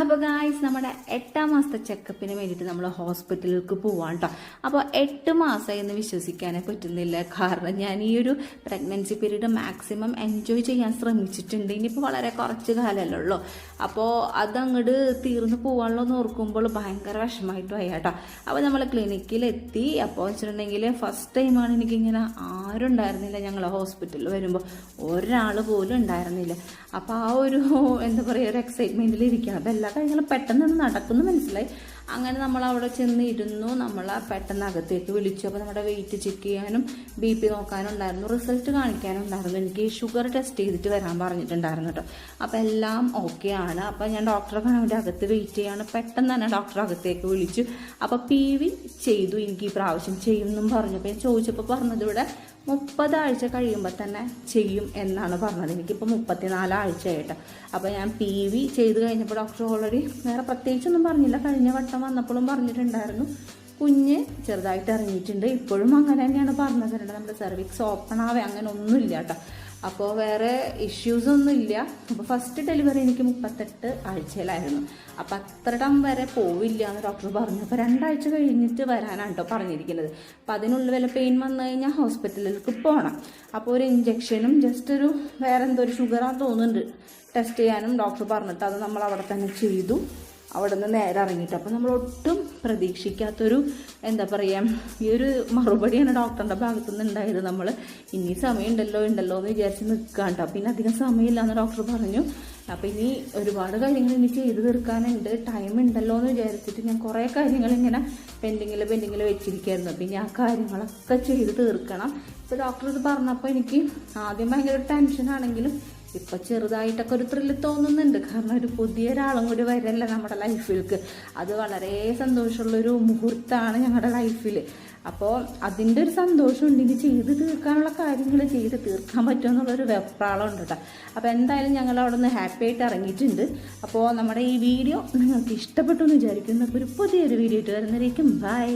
അപ്പോൾ ഗായ്സ് നമ്മുടെ എട്ടാം മാസത്തെ ചെക്കപ്പിന് വേണ്ടിയിട്ട് നമ്മൾ ഹോസ്പിറ്റലിലേക്ക് പോവാണ് കേട്ടോ അപ്പോൾ എട്ട് മാസം എന്ന് വിശ്വസിക്കാനേ പറ്റുന്നില്ല. കാരണം ഞാൻ ഈ ഒരു പ്രഗ്നൻസി പീരീഡ് മാക്സിമം എൻജോയ് ചെയ്യാൻ ശ്രമിച്ചിട്ടുണ്ട്. ഇനിയിപ്പോൾ വളരെ കുറച്ച് കാലമല്ലേ ഉള്ളൂ. അപ്പോൾ അതങ്ങോട്ട് തീർന്നു പോകാനുള്ള എന്ന് ഓർക്കുമ്പോൾ ഭയങ്കര വിഷമമായിട്ട് പോയി കേട്ടോ അപ്പോൾ നമ്മൾ ക്ലിനിക്കിലെത്തി അപ്പോൾ വെച്ചിട്ടുണ്ടെങ്കിൽ ഫസ്റ്റ് ടൈമാണ് എനിക്കിങ്ങനെ ആരും ഉണ്ടായിരുന്നില്ല ഞങ്ങൾ ഹോസ്പിറ്റലിൽ വരുമ്പോൾ ഒരാൾ പോലും ഉണ്ടായിരുന്നില്ല. അപ്പോൾ ആ ഒരു എന്താ പറയുക ഒരു എക്സൈറ്റ്മെന്റിൽ ഇരിക്കണം എല്ലാ കാര്യങ്ങളും പെട്ടെന്ന് നടക്കുന്നു മനസ്സിലായി. അങ്ങനെ നമ്മൾ അവിടെ ചെന്ന് ഇരുന്നു. നമ്മൾ പെട്ടെന്ന് അകത്തേക്ക് വിളിച്ചു. അപ്പോൾ നമ്മുടെ വെയിറ്റ് ചെക്ക് ചെയ്യാനും ബി പി നോക്കാനും ഉണ്ടായിരുന്നു. റിസൾട്ട് കാണിക്കാനും ഉണ്ടായിരുന്നു. എനിക്ക് ഷുഗർ ടെസ്റ്റ് ചെയ്തിട്ട് വരാൻ പറഞ്ഞിട്ടുണ്ടായിരുന്നു കേട്ടോ. അപ്പോൾ എല്ലാം ഓക്കെ ആണ്. അപ്പോൾ ഞാൻ ഡോക്ടറെ കാണാൻ അകത്ത് വെയിറ്റ് ചെയ്യാണ്. പെട്ടെന്ന് തന്നെ ഡോക്ടർ അകത്തേക്ക് വിളിച്ചു. അപ്പോൾ പി വി ചെയ്തു. എനിക്ക് ഈ പ്രാവശ്യം ചെയ്യുമെന്നും പറഞ്ഞു. അപ്പോൾ ഞാൻ ചോദിച്ചപ്പോൾ പറഞ്ഞത് ഇവിടെ മുപ്പതാഴ്ച കഴിയുമ്പോൾ തന്നെ ചെയ്യും എന്നാണ് പറഞ്ഞത്. എനിക്കിപ്പോൾ മുപ്പത്തിനാലാഴ്ചയായിട്ട് അപ്പോൾ ഞാൻ പി വി ചെയ്ത് കഴിഞ്ഞപ്പോൾ ഡോക്ടർ ഓൾറെഡി വേറെ പ്രത്യേകിച്ചൊന്നും പറഞ്ഞില്ല. കഴിഞ്ഞ വട്ടം വന്നപ്പോഴും പറഞ്ഞിട്ടുണ്ടായിരുന്നു. കുഞ്ഞ് ചെറുതായിട്ട് ഇറങ്ങിയിട്ടുണ്ട്. ഇപ്പോഴും അങ്ങനെ തന്നെയാണ് പറഞ്ഞത്. നമ്മുടെ സെർവിക്സ് ഓപ്പൺ ആവേ അങ്ങനെ ഒന്നുമില്ല കേട്ടോ. അപ്പോൾ വേറെ ഇഷ്യൂസ് ഒന്നും ഇല്ല. അപ്പോൾ ഫസ്റ്റ് ഡെലിവറി എനിക്ക് മുപ്പത്തെട്ട് ആഴ്ചയിലായിരുന്നു. അപ്പോൾ അത്രടം വരെ പോവില്ല എന്ന് ഡോക്ടർ പറഞ്ഞു അപ്പോൾ രണ്ടാഴ്ച കഴിഞ്ഞിട്ട് വരാനാണ് കേട്ടോ പറഞ്ഞിരിക്കുന്നത്. അപ്പോൾ അതിനുള്ളിൽ വല്ല പെയിൻ വന്നു കഴിഞ്ഞാൽ ഹോസ്പിറ്റലിലേക്ക് പോകണം അപ്പോൾ ഒരു ഇഞ്ചെക്ഷനും ജസ്റ്റ് ഒരു വേറെ എന്തോ ഒരു ഷുഗറാന്ന് തോന്നുന്നുണ്ട്. ടെസ്റ്റ് ചെയ്യാനും ഡോക്ടർ പറഞ്ഞിട്ട് അത് നമ്മൾ അവിടെ തന്നെ ചെയ്തു. അവിടെ നിന്ന് നേരെ ഇറങ്ങിയിട്ട്. അപ്പോൾ നമ്മൾ ഒട്ടും പ്രതീക്ഷിക്കാത്തൊരു എന്താ പറയുക ഈ ഒരു മറുപടിയാണ് ഡോക്ടറിന്റെ ഭാഗത്തു നിന്ന് ഉണ്ടായത്. നമ്മൾ ഇനി സമയം ഉണ്ടല്ലോ ഉണ്ടല്ലോ എന്ന് വിചാരിച്ച് നിൽക്കാണ്ട പിന്നെ അധികം സമയമില്ല എന്ന് ഡോക്ടർ പറഞ്ഞു. അപ്പോൾ ഇനി ഒരുപാട് കാര്യങ്ങൾ ഇനി ചെയ്ത് തീർക്കാനുണ്ട്. ടൈം ഉണ്ടല്ലോ എന്ന് വിചാരിച്ചിട്ട് ഞാൻ കുറേ കാര്യങ്ങൾ ഇങ്ങനെ പെൻഡിങ്ങിൽ പെൻഡിങ്ങിൽ വെച്ചിരിക്കുകയായിരുന്നു പിന്നെ ആ കാര്യങ്ങളൊക്കെ ചെയ്ത് തീർക്കണം. ഇപ്പോൾ ഡോക്ടർ ഇത് പറഞ്ഞപ്പോൾ എനിക്ക് ആദ്യം ഭയങ്കര ടെൻഷനാണെങ്കിലും ഇപ്പൊ ചെറുതായിട്ടൊക്കെ ഒരു ത്രില്ല് തോന്നുന്നുണ്ട്. കാരണം ഒരു പുതിയ ഒരാളും കൂടി വരല്ല നമ്മുടെ ലൈഫിലേക്ക് അത് വളരെ സന്തോഷമുള്ളൊരു മുഹൂർത്തമാണ് ഞങ്ങളുടെ ലൈഫിൽ അപ്പോൾ അതിന്റെ ഒരു സന്തോഷം ഉണ്ടെങ്കിൽ ചെയ്ത് തീർക്കാനുള്ള കാര്യങ്ങൾ ചെയ്ത് തീർക്കാൻ പറ്റുമെന്നുള്ളൊരു വെപ്രാളം ഉണ്ട് കേട്ടോ അപ്പോൾ എന്തായാലും ഞങ്ങൾ അവിടെ നിന്ന് ഹാപ്പി ആയിട്ട് ഇറങ്ങിയിട്ടുണ്ട്. അപ്പോൾ നമ്മുടെ ഈ വീഡിയോ നിങ്ങൾക്ക് ഇഷ്ടപ്പെട്ടു എന്ന് വിചാരിക്കുന്നു. ഒരു പുതിയൊരു വീഡിയോ ഇട്ട് വരുന്നതായിരിക്കും. ബൈ